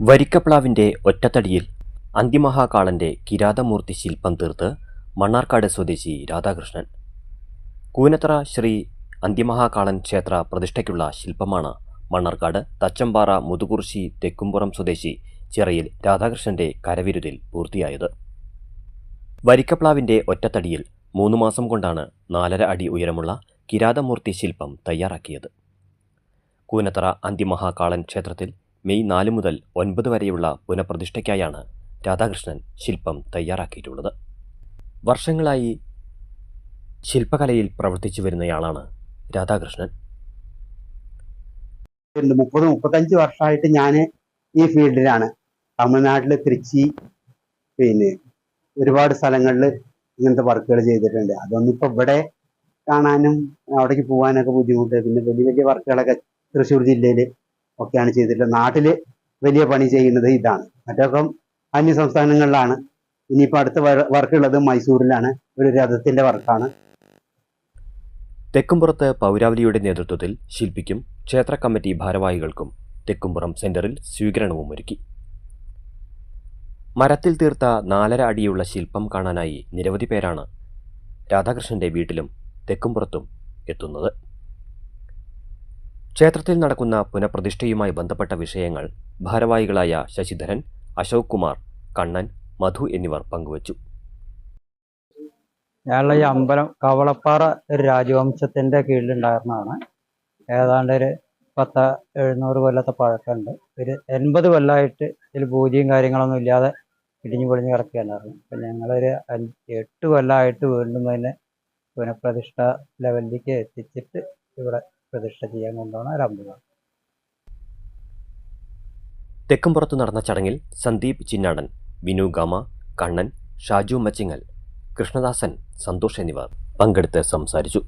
വരിക്കപ്ലാവിന്റെ ഒറ്റത്തടിയിൽ അന്തിമഹാകാളന്റെ കിരാതമൂർത്തി ശില്പം തീർത്ത് മണ്ണാർക്കാട് സ്വദേശി രാധാകൃഷ്ണൻ. കൂനത്തറ ശ്രീ അന്തിമഹാകാളൻ ക്ഷേത്ര പ്രതിഷ്ഠയ്ക്കുള്ള ശില്പമാണ് മണ്ണാർക്കാട്. തച്ചമ്പാറ മുതുകുർശി തെക്കുംപുറം സ്വദേശി ചിറയിൽ രാധാകൃഷ്ണന്റെ കരവിരുതിൽ പൂർത്തിയായത്. വരിക്കപ്ലാവിന്റെ ഒറ്റത്തടിയിൽ മൂന്ന് മാസം കൊണ്ടാണ് നാലര അടി ഉയരമുള്ള കിരാതമൂർത്തി ശില്പം തയ്യാറാക്കിയത്. കൂനത്തറ അന്തിമഹാകാളൻ ക്ഷേത്രത്തിൽ മെയ് നാല് മുതൽ ഒൻപത് വരെയുള്ള പുനഃപ്രതിഷ്ഠയ്ക്കായാണ് രാധാകൃഷ്ണൻ ശില്പം തയ്യാറാക്കിയിട്ടുള്ളത്. വർഷങ്ങളായി ശില്പകലയിൽ പ്രവർത്തിച്ചു വരുന്നയാളാണ് രാധാകൃഷ്ണൻ. മുപ്പത് മുപ്പത്തഞ്ച് വർഷമായിട്ട് ഞാൻ ഈ ഫീൽഡിലാണ്. തമിഴ്നാട്ടിൽ തിരുച്ചി പിന്നെ ഒരുപാട് സ്ഥലങ്ങളിൽ ഇങ്ങനത്തെ വർക്കുകൾ ചെയ്തിട്ടുണ്ട്. അതൊന്നും ഇപ്പൊ ഇവിടെ കാണാനും അവിടേക്ക് പോകാനൊക്കെ ബുദ്ധിമുട്ട്. പിന്നെ വലിയ വലിയ വർക്കുകളൊക്കെ തൃശ്ശൂർ ജില്ലയിൽ ഒക്കെയാണ് ചെയ്തിട്ടുള്ളത്. നാട്ടിൽ വലിയ പണി ചെയ്യുന്നത് ഇതാണ്. മറ്റൊക്കെ അന്യ സംസ്ഥാനങ്ങളിലാണ്. ഇനിയിപ്പോൾ അടുത്ത വർക്ക് ഉള്ളത് മൈസൂരിലാണ്. ഒരു രഥത്തിന്റെ വർക്കാണ്. തെക്കുംപുറത്ത് പൗരാവലിയുടെ നേതൃത്വത്തിൽ ശില്പിക്കും ക്ഷേത്ര കമ്മിറ്റി ഭാരവാഹികൾക്കും തെക്കുംപുറം സെന്ററിൽ സ്വീകരണവും ഒരുക്കി. മരത്തിൽ തീർത്ത നാലര അടിയുള്ള ശില്പം കാണാനായി നിരവധി പേരാണ് രാധാകൃഷ്ണന്റെ വീട്ടിലും തെക്കുംപുറത്തും എത്തുന്നത്. ക്ഷേത്രത്തിൽ നടക്കുന്ന പുനഃപ്രതിഷ്ഠയുമായി ബന്ധപ്പെട്ട വിഷയങ്ങൾ ഭാരവാഹികളായ ശശിധരൻ അശോക് കുമാർ കണ്ണൻ മധു എന്നിവർ പങ്കുവച്ചു. ഞങ്ങളുടെ ഈ അമ്പലം കവളപ്പാറ ഒരു രാജവംശത്തിന്റെ കീഴിലുണ്ടായിരുന്നതാണ്. ഏതാണ്ട് ഒരു പത്ത് എഴുന്നൂറ് കൊല്ലത്തെ പഴക്കമുണ്ട്. ഒരു എൺപത് കൊല്ലമായിട്ട് ഇതിൽ പൂജയും കാര്യങ്ങളൊന്നും ഇല്ലാതെ ഇടിഞ്ഞു പൊളിഞ്ഞ് കിടക്കുകയായിരുന്നു അപ്പം ഞങ്ങളൊരു എട്ട് കൊല്ലമായിട്ട് വീണ്ടും അതിനെ പുനഃപ്രതിഷ്ഠ ലെവലിലേക്ക് എത്തിച്ചിട്ട് ഇവിടെ പ്രതിഷ്ഠ ചെയ്യാൻ കൊണ്ടാണ് ഒരു തെക്കുംപുറത്ത് നടന്ന ചടങ്ങിൽ സന്ദീപ് ചിന്നാടൻ വിനു ഗാമ കണ്ണൻ ഷാജു മച്ചിങ്ങൽ കൃഷ്ണദാസൻ സന്തോഷ് എന്നിവർ പങ്കെടുത്ത് സംസാരിച്ചു.